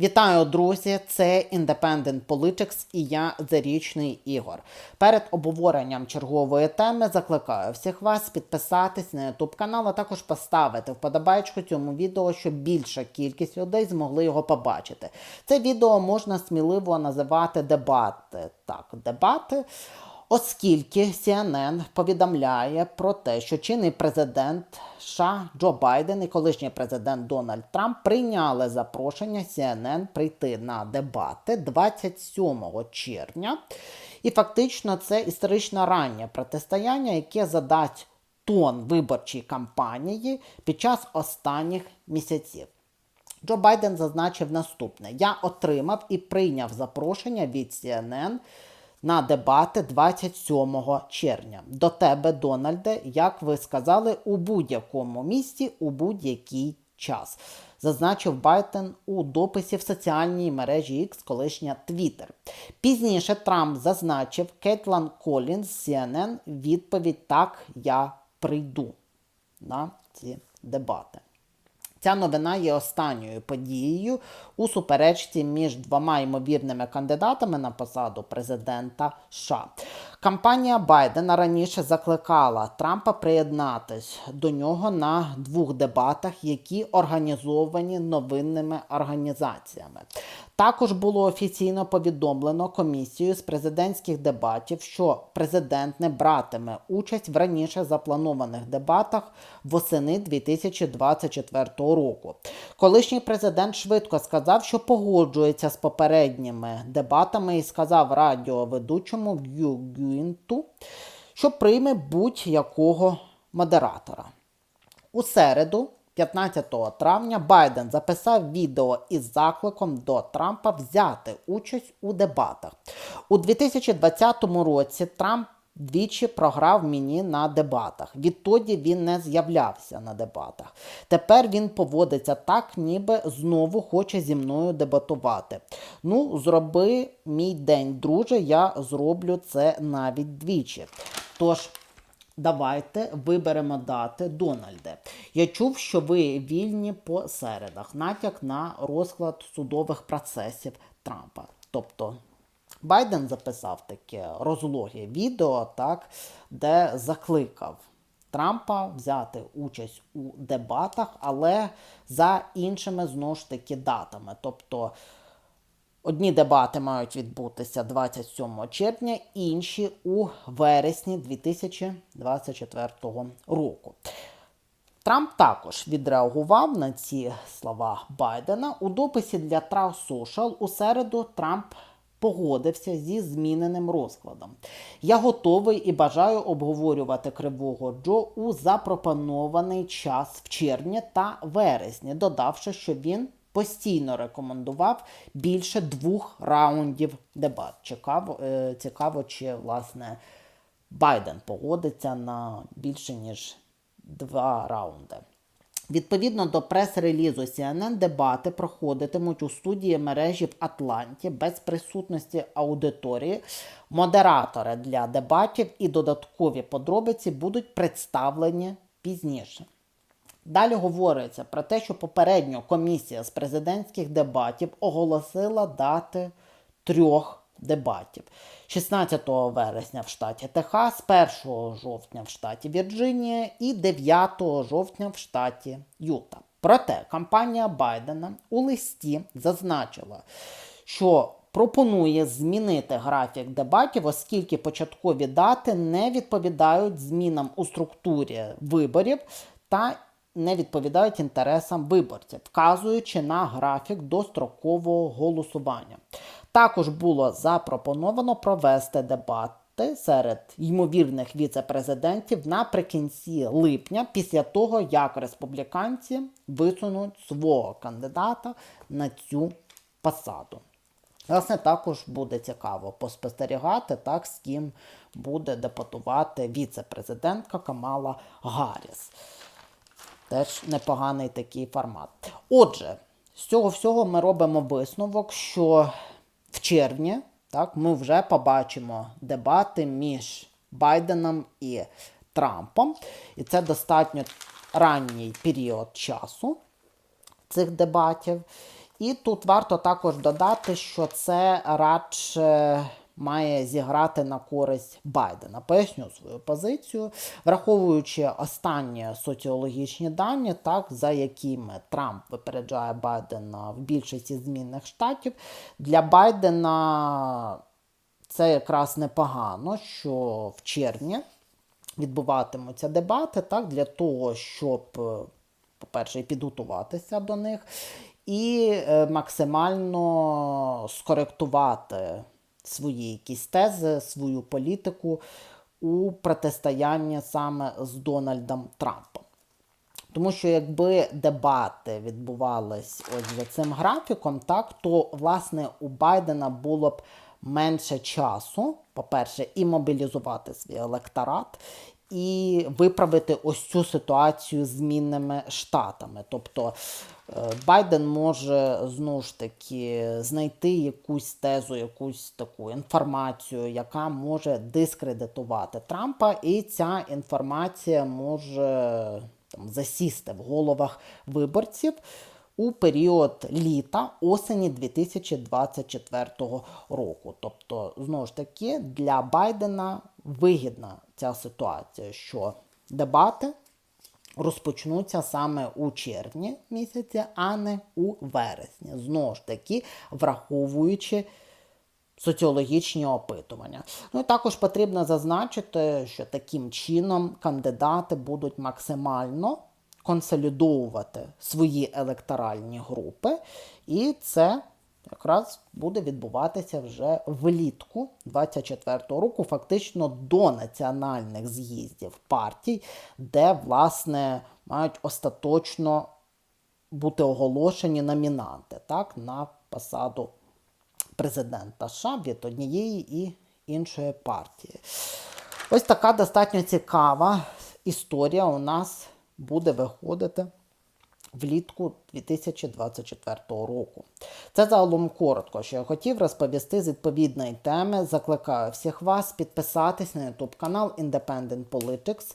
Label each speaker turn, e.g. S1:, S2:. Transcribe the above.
S1: Вітаю, друзі! Це Independent Politics і я Зарічний Ігор. Перед обговоренням чергової теми закликаю всіх вас підписатись на YouTube канал, а також поставити вподобайку цьому відео, щоб більша кількість людей змогли його побачити. Це відео можна сміливо називати дебати. Так, дебати. Оскільки CNN повідомляє про те, що чинний президент США Джо Байден і колишній президент Дональд Трамп прийняли запрошення CNN прийти на дебати 27 червня. І фактично це історично раннє протистояння, яке задасть тон виборчій кампанії під час останніх місяців. Джо Байден зазначив наступне: я отримав і прийняв запрошення від CNN на дебати 27 червня. До тебе, Дональде, як ви сказали, у будь-якому місті, у будь-який час. Зазначив Байден у дописі в соціальній мережі X, колишня Twitter. Пізніше Трамп зазначив Кейтлан Колінс CNN відповідь Так, я прийду на ці дебати. Ця новина є останньою подією у суперечці між двома ймовірними кандидатами на посаду президента США. Кампанія Байдена раніше закликала Трампа приєднатись до нього на двох дебатах, які організовані новинними організаціями. Також було офіційно повідомлено комісію з президентських дебатів, що президент не братиме участь в раніше запланованих дебатах восени 2024 року. Колишній президент швидко сказав, що погоджується з попередніми дебатами і сказав радіоведучому Гю Гюінту, що прийме будь-якого модератора. У середу, 15 травня, Байден записав відео із закликом до Трампа взяти участь у дебатах. У 2020 році Трамп двічі програв мені на дебатах. Відтоді він не з'являвся на дебатах. Тепер він поводиться так, ніби знову хоче зі мною дебатувати. Ну, зроби мій день, друже, я зроблю це навіть двічі. Тож. Давайте виберемо дати Дональде. Я чув, що ви вільні по середах, натяк на розклад судових процесів Трампа. Тобто Байден записав таке розлоге відео, так, де закликав Трампа взяти участь у дебатах, але за іншими знову ж таки датами. Тобто Одні дебати мають відбутися 27 червня, інші у вересні 2024 року. Трамп також відреагував на ці слова Байдена. У дописі для Trust Social у середу Трамп погодився зі зміненим розкладом. Я готовий і бажаю обговорювати Кривого Джо у запропонований час в червні та вересні, додавши, що він постійно рекомендував більше двох раундів дебат. Цікаво, е, цікаво чи власне Байден погодиться на більше ніж два раунди. Відповідно до прес-релізу CNN, дебати проходитимуть у студії мережі в Атланті без присутності аудиторії. Модератори для дебатів і додаткові подробиці будуть представлені пізніше. Далі говориться про те, що попередньо комісія з президентських дебатів оголосила дати трьох дебатів: 16 вересня в штаті Техас, 1 жовтня в штаті Вірджинія і 9 жовтня в штаті Юта. Проте кампанія Байдена у листі зазначила, що пропонує змінити графік дебатів, оскільки початкові дати не відповідають змінам у структурі виборів та не відповідають інтересам виборців, вказуючи на графік дострокового голосування. Також було запропоновано провести дебати серед ймовірних віце-президентів наприкінці липня, після того, як республіканці висунуть свого кандидата на цю посаду. Власне, також буде цікаво поспостерігати, так, з ким буде депатувати віце-президентка Камала Гарріс. Теж непоганий такий формат. Отже, з цього всього ми робимо висновок, що в червні так, ми вже побачимо дебати між Байденом і Трампом. І це достатньо ранній період часу цих дебатів. І тут варто також додати, що це радше має зіграти на користь Байдена. Поясню свою позицію, враховуючи останні соціологічні дані, так за якими Трамп випереджає Байдена в більшості змінних штатів, для Байдена це якраз непогано, що в червні відбуватимуться дебати, так, для того, щоб, е, по-перше, підготуватися до них, і е, максимально скоректувати свої якісь тези, свою політику у протистоянні саме з Дональдом Трампом. Тому що якби дебати відбувались ось за цим графіком, так то власне у Байдена було б менше часу, по-перше, і мобілізувати свій електорат, і виправити ось цю ситуацію з змінними штатами. Тобто е, Байден може знову ж таки знайти якусь тезу, якусь таку інформацію, яка може дискредитувати Трампа, і ця інформація може там, засісти в головах виборців у період літа осені 2024 року. Тобто, знову ж таки, для Байдена вигідна ця ситуація, що дебати розпочнуться саме у червні місяці, а не у вересні. Знову ж таки, враховуючи соціологічні опитування. Ну і також потрібно зазначити, що таким чином кандидати будуть максимально консолідовувати свої електоральні групи, і це якраз буде відбуватися вже влітку 24-го року, фактично до національних з'їздів партій, де, власне, мають остаточно бути оголошені номінанти так, на посаду президента США від однієї і іншої партії. Ось така достатньо цікава історія у нас буде виходити влітку 2024 року. Це загалом коротко, що я хотів розповісти з відповідної теми. Закликаю всіх вас підписатись на YouTube канал Independent Politics,